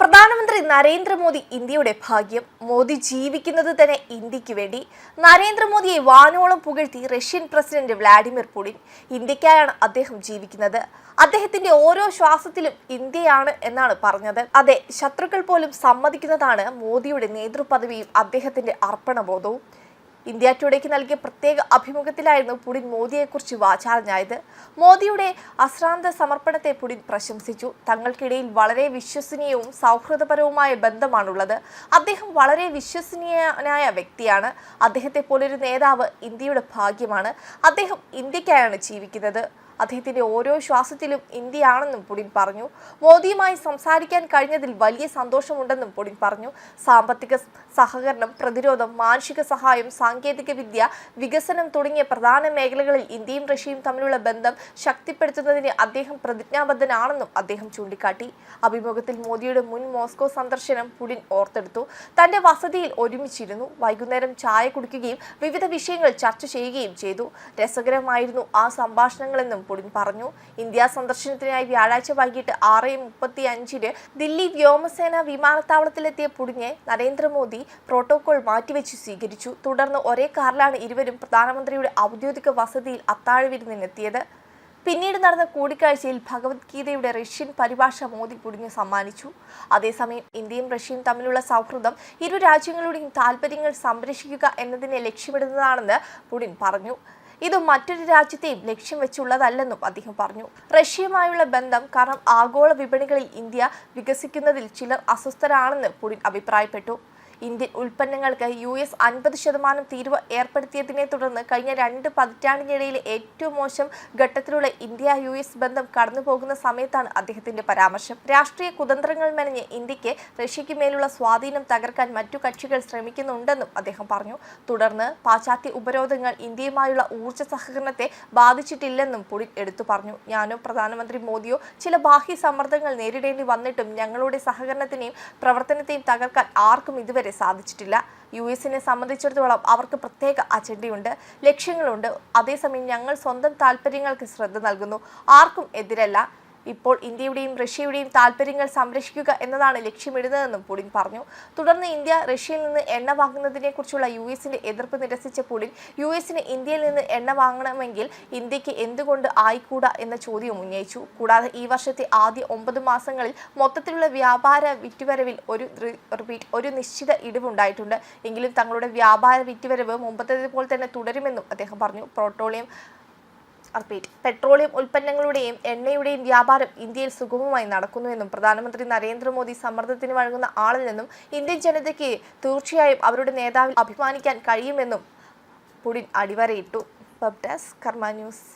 പ്രധാനമന്ത്രി നരേന്ദ്രമോദി ഇന്ത്യയുടെ ഭാഗ്യം. മോദി ജീവിക്കുന്നത് തന്നെ ഇന്ത്യയ്ക്ക് വേണ്ടി. നരേന്ദ്രമോദിയെ വാനോളം പുകഴ്ത്തി റഷ്യൻ പ്രസിഡന്റ് വ്ളാഡിമിർ പുടിൻ ഇന്ത്യക്കായാണ് അദ്ദേഹം ജീവിക്കുന്നത്. അദ്ദേഹത്തിന്റെ ഓരോ ശ്വാസത്തിലും ഇന്ത്യയാണ് എന്നാണ് പറഞ്ഞത്. അതെ ശത്രുക്കൾ പോലും സമ്മതിക്കുന്നതാണ് മോദിയുടെ നേതൃപദവിയും അദ്ദേഹത്തിന്റെ അർപ്പണബോധവും. ഇന്ത്യ ടുഡേക്ക് നൽകിയ പ്രത്യേക അഭിമുഖത്തിലായിരുന്നു പുടിൻ മോദിയെക്കുറിച്ച് വാചാലഞ്ഞായത് മോദിയുടെ അശ്രാന്ത സമർപ്പണത്തെ പുടിൻ പ്രശംസിച്ചു. തങ്ങൾക്കിടയിൽ വളരെ വിശ്വസനീയവും സൗഹൃദപരവുമായ ബന്ധമാണുള്ളത്. അദ്ദേഹം വളരെ വിശ്വസനീയനായ വ്യക്തിയാണ്. അദ്ദേഹത്തെ പോലൊരു നേതാവ് ഇന്ത്യയുടെ ഭാഗ്യമാണ്. അദ്ദേഹം ഇന്ത്യക്കായാണ് ജീവിക്കുന്നത്. അദ്ദേഹത്തിന്റെ ഓരോ ശ്വാസത്തിലും ഇന്ത്യയാണെന്നും പുടിൻ പറഞ്ഞു. മോദിയുമായി സംസാരിക്കാൻ കഴിഞ്ഞതിൽ വലിയ സന്തോഷമുണ്ടെന്നും പുടിൻ പറഞ്ഞു. സാമ്പത്തിക സഹകരണം പ്രതിരോധം മാനുഷിക സഹായം സാങ്കേതിക വിദ്യ വികസനം തുടങ്ങിയ പ്രധാന മേഖലകളിൽ ഇന്ത്യയും റഷ്യയും തമ്മിലുള്ള ബന്ധം ശക്തിപ്പെടുത്തുന്നതിന് അദ്ദേഹം പ്രതിജ്ഞാബദ്ധനാണെന്നും അദ്ദേഹം ചൂണ്ടിക്കാട്ടി. അഭിമുഖത്തിൽ മോദിയുടെ മുൻ മോസ്കോ സന്ദർശനം പുടിൻ ഓർത്തെടുത്തു. തന്റെ വസതിയിൽ ഒരുമിച്ചിരുന്നു. വൈകുന്നേരം ചായ കുടിക്കുകയും വിവിധ വിഷയങ്ങൾ ചർച്ച ചെയ്യുകയും ചെയ്തു. രസകരമായിരുന്നു ആ സംഭാഷണങ്ങളെന്നും പുടിൻ പറഞ്ഞു. ഇന്ത്യ സന്ദർശനത്തിനായി വ്യാഴാഴ്ച വൈകിട്ട് ആറ് മുപ്പത്തി അഞ്ചിന് ദില്ലി വ്യോമസേന വിമാനത്താവളത്തിലെത്തിയ പുടിനെ നരേന്ദ്രമോദി പ്രോട്ടോകോൾ മാറ്റിവെച്ച് സ്വീകരിച്ചു. തുടർന്ന് ഒരേ കാറിലാണ് ഇരുവരും പ്രധാനമന്ത്രിയുടെ ഔദ്യോഗിക വസതിയിൽ അത്താഴ വിരുന്നിനെത്തിയത് പിന്നീട് നടന്ന കൂടിക്കാഴ്ചയിൽ ഭഗവത്ഗീതയുടെ റഷ്യൻ പരിഭാഷ മോദി പുടിഞ്ഞ് സമ്മാനിച്ചു. അതേസമയം ഇന്ത്യയും റഷ്യയും തമ്മിലുള്ള സൗഹൃദം ഇരു രാജ്യങ്ങളുടെയും താൽപ്പര്യങ്ങൾ സംരക്ഷിക്കുക എന്നതിനെ ലക്ഷ്യമിടുന്നതാണെന്ന് പുടിൻ പറഞ്ഞു. ഇത് മറ്റൊരു രാജ്യത്തെയും ലക്ഷ്യം വെച്ചുള്ളതല്ലെന്നും അദ്ദേഹം പറഞ്ഞു. റഷ്യയുമായുള്ള ബന്ധം കാരണം ആഗോള വിപണികളിൽ ഇന്ത്യ വികസിക്കുന്നതിൽ ചിലർ അസ്വസ്ഥരാണെന്ന് പുടിൻ അഭിപ്രായപ്പെട്ടു. ഇന്ത്യൻ ഉൽപ്പന്നങ്ങൾക്ക് യു എസ് അൻപത് ശതമാനം തീരുവ ഏർപ്പെടുത്തിയതിനെ തുടർന്ന് കഴിഞ്ഞ രണ്ട് പതിറ്റാണ്ടിനിടയിലെ ഏറ്റവും മോശം ഘട്ടത്തിലുള്ള ഇന്ത്യ യു എസ് ബന്ധം കടന്നുപോകുന്ന സമയത്താണ് അദ്ദേഹത്തിന്റെ പരാമർശം. രാഷ്ട്രീയ കുതന്ത്രങ്ങൾ മെനഞ്ഞ് ഇന്ത്യയ്ക്ക് റഷ്യയ്ക്ക് മേലുള്ള സ്വാധീനം തകർക്കാൻ മറ്റു കക്ഷികൾ ശ്രമിക്കുന്നുണ്ടെന്നും അദ്ദേഹം പറഞ്ഞു. തുടർന്ന് പാശ്ചാത്യ ഉപരോധങ്ങൾ ഇന്ത്യയുമായുള്ള ഊർജ സഹകരണത്തെ ബാധിച്ചിട്ടില്ലെന്നും പുടിൻ എടുത്തു പറഞ്ഞു. ഞാനോ പ്രധാനമന്ത്രി മോദിയോ ചില ബാഹ്യ സമ്മർദ്ദങ്ങൾ നേരിടേണ്ടി വന്നിട്ടും ഞങ്ങളുടെ സഹകരണത്തിനെയും പ്രവർത്തനത്തെയും തകർക്കാൻ ആർക്കും ഇതുവരെ സാധിച്ചിട്ടില്ല. യു എസിനെ സംബന്ധിച്ചിടത്തോളം അവർക്ക് പ്രത്യേക അജണ്ടയുണ്ട് ലക്ഷ്യങ്ങളുണ്ട്. അതേസമയം ഞങ്ങൾ സ്വന്തം താല്പര്യങ്ങൾക്ക് ശ്രദ്ധ നൽകുന്നു. ആർക്കും എതിരല്ല. ഇപ്പോൾ ഇന്ത്യയുടെയും റഷ്യയുടെയും താല്പര്യങ്ങൾ സംരക്ഷിക്കുക എന്നതാണ് ലക്ഷ്യമിടുന്നതെന്നും പുടിൻ പറഞ്ഞു. തുടർന്ന് ഇന്ത്യ റഷ്യയിൽ നിന്ന് എണ്ണ വാങ്ങുന്നതിനെ കുറിച്ചുള്ള യു എസിന്റെ എതിർപ്പ് നിരസിച്ച പുടിൻ യു എസിന് ഇന്ത്യയിൽ നിന്ന് എണ്ണ വാങ്ങണമെങ്കിൽ ഇന്ത്യയ്ക്ക് എന്തുകൊണ്ട് ആയിക്കൂടാ എന്ന ചോദ്യം ഉന്നയിച്ചു. കൂടാതെ ഈ വർഷത്തെ ആദ്യ ഒമ്പത് മാസങ്ങളിൽ മൊത്തത്തിലുള്ള വ്യാപാര വിറ്റുവരവിൽ ഒരു റിപ്പീറ്റ് ഒരു നിശ്ചിത ഇടിവുണ്ടായിട്ടുണ്ട്. എങ്കിലും തങ്ങളുടെ വ്യാപാര വിറ്റുവരവ് മുമ്പത്തേതുപോലെ തന്നെ തുടരുമെന്നും അദ്ദേഹം പറഞ്ഞു. പെട്രോളിയം റിപ്പീറ്റ് പെട്രോളിയം ഉൽപ്പന്നങ്ങളുടെയും എണ്ണയുടെയും വ്യാപാരം ഇന്ത്യയിൽ സുഗമമായി നടക്കുന്നുവെന്നും പ്രധാനമന്ത്രി നരേന്ദ്രമോദി സമ്മർദ്ദത്തിന് വഴങ്ങുന്ന ആളിൽ നിന്നും ഇന്ത്യൻ ജനതയ്ക്ക് തീർച്ചയായും അവരുടെ നേതാവിൽ അഭിമാനിക്കാൻ കഴിയുമെന്നും Putin അടിവരയിട്ടു. Web desk Karma news